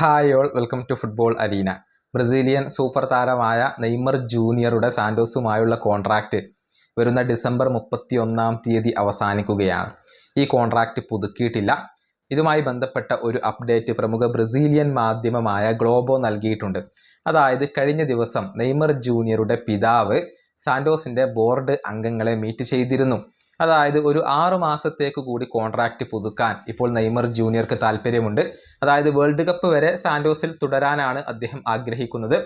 Hi all welcome to football arena Brazilian super താരമായ Neymar ജൂനിയറുടെ സാന്റോസുമായുള്ള കോൺട്രാക്റ്റ് വരുന്ന ഡിസംബർ മുപ്പത്തി ഒന്നാം തീയതി അവസാനിക്കുകയാണ്. ഈ കോൺട്രാക്റ്റ് പുതുക്കിയിട്ടില്ല. ഇതുമായി ബന്ധപ്പെട്ട ഒരു അപ്ഡേറ്റ് പ്രമുഖ ബ്രസീലിയൻ മാധ്യമമായ ഗ്ലോബോ നൽകിയിട്ടുണ്ട്. അതായത് കഴിഞ്ഞ ദിവസം നെയ്മർ ജൂനിയറുടെ പിതാവ് സാന്റോസിന്റെ ബോർഡ് അംഗങ്ങളെ മീറ്റ് ചെയ്തിരുന്നു. അതായത് ഒരു ആറു മാസത്തേക്ക് കൂടി കോൺട്രാക്റ്റ് പുതുക്കാൻ ഇപ്പോൾ നെയ്മർ ജൂനിയർക്ക് താല്പര്യമുണ്ട്. അതായത് വേൾഡ് കപ്പ് വരെ സാൻഡോസിൽ തുടരാനാണ് അദ്ദേഹം ആഗ്രഹിക്കുന്നത്.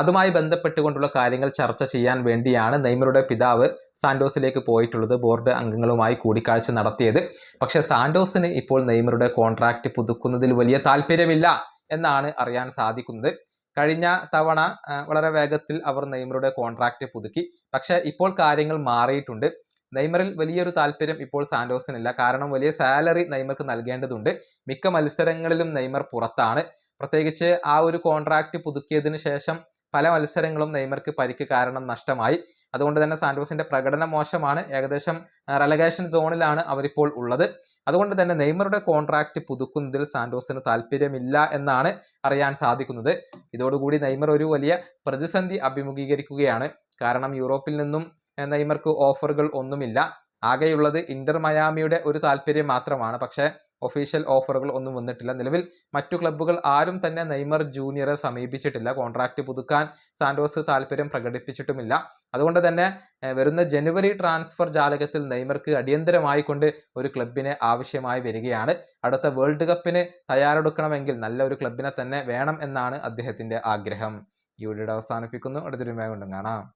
അതുമായി ബന്ധപ്പെട്ടുകൊണ്ടുള്ള കാര്യങ്ങൾ ചർച്ച ചെയ്യാൻ വേണ്ടിയാണ് നെയ്മറുടെ പിതാവ് സാൻഡോസിലേക്ക് പോയിട്ടുള്ളത് ബോർഡ് അംഗങ്ങളുമായി കൂടിക്കാഴ്ച നടത്തിയത്. പക്ഷേ സാൻഡോസിന് ഇപ്പോൾ നെയ്മറുടെ കോൺട്രാക്റ്റ് പുതുക്കുന്നതിൽ വലിയ താല്പര്യമില്ല എന്നാണ് അറിയാൻ സാധിക്കുന്നത്. കഴിഞ്ഞ തവണ വളരെ വേഗത്തിൽ അവർ നെയ്മറുടെ കോൺട്രാക്റ്റ് പുതുക്കി. പക്ഷേ ഇപ്പോൾ കാര്യങ്ങൾ മാറിയിട്ടുണ്ട്. നെയ്മറിൽ വലിയൊരു താല്പര്യം ഇപ്പോൾ സാന്റോസിനില്ല. കാരണം വലിയ സാലറി നെയ്മർക്ക് നൽകേണ്ടതുണ്ട്. മിക്ക മത്സരങ്ങളിലും നെയ്മർ പുറത്താണ്. പ്രത്യേകിച്ച് ആ ഒരു കോൺട്രാക്റ്റ് പുതുക്കിയതിന് ശേഷം പല മത്സരങ്ങളും നെയ്മർക്ക് പരിക്ക് കാരണം നഷ്ടമായി. അതുകൊണ്ട് തന്നെ സാന്റോസിന്റെ പ്രകടനം മോശമാണ്. ഏകദേശം റെലഗേഷൻ സോണിലാണ് അവരിപ്പോൾ ഉള്ളത്. അതുകൊണ്ട് തന്നെ നെയ്മറുടെ കോൺട്രാക്റ്റ് പുതുക്കുന്നതിൽ സാന്റോസിന് താല്പര്യമില്ല എന്നാണ് അറിയാൻ സാധിക്കുന്നത്. ഇതോടുകൂടി നെയ്മർ ഒരു വലിയ പ്രതിസന്ധി അഭിമുഖീകരിക്കുകയാണ്. കാരണം യൂറോപ്പിൽ നിന്നും നെയ്മർക്ക് ഓഫറുകൾ ഒന്നുമില്ല. ആകെയുള്ളത് ഇന്റർ മയാമിയുടെ ഒരു താല്പര്യം മാത്രമാണ്. പക്ഷേ ഒഫീഷ്യൽ ഓഫറുകൾ ഒന്നും വന്നിട്ടില്ല. നിലവിൽ മറ്റു ക്ലബ്ബുകൾ ആരും തന്നെ നെയ്മർ ജൂനിയറെ സമീപിച്ചിട്ടില്ല. കോൺട്രാക്റ്റ് പുതുക്കാൻ സാന്റോസ് താല്പര്യം പ്രകടിപ്പിച്ചിട്ടുമില്ല. അതുകൊണ്ട് തന്നെ വരുന്ന ജനുവരി ട്രാൻസ്ഫർ ജാലകത്തിൽ നെയ്മർക്ക് അടിയന്തരമായി കൊണ്ട് ഒരു ക്ലബിനെ ആവശ്യമായി വരികയാണ്. അടുത്ത വേൾഡ് കപ്പിന് തയ്യാറെടുക്കണമെങ്കിൽ നല്ല ഒരു ക്ലബിനെ തന്നെ വേണം എന്നാണ് അദ്ദേഹത്തിന്റെ ആഗ്രഹം. ഈ വീഡിയോ അവസാനിപ്പിക്കുന്നു. അടുത്തൊരു കൊണ്ടും കാണാം.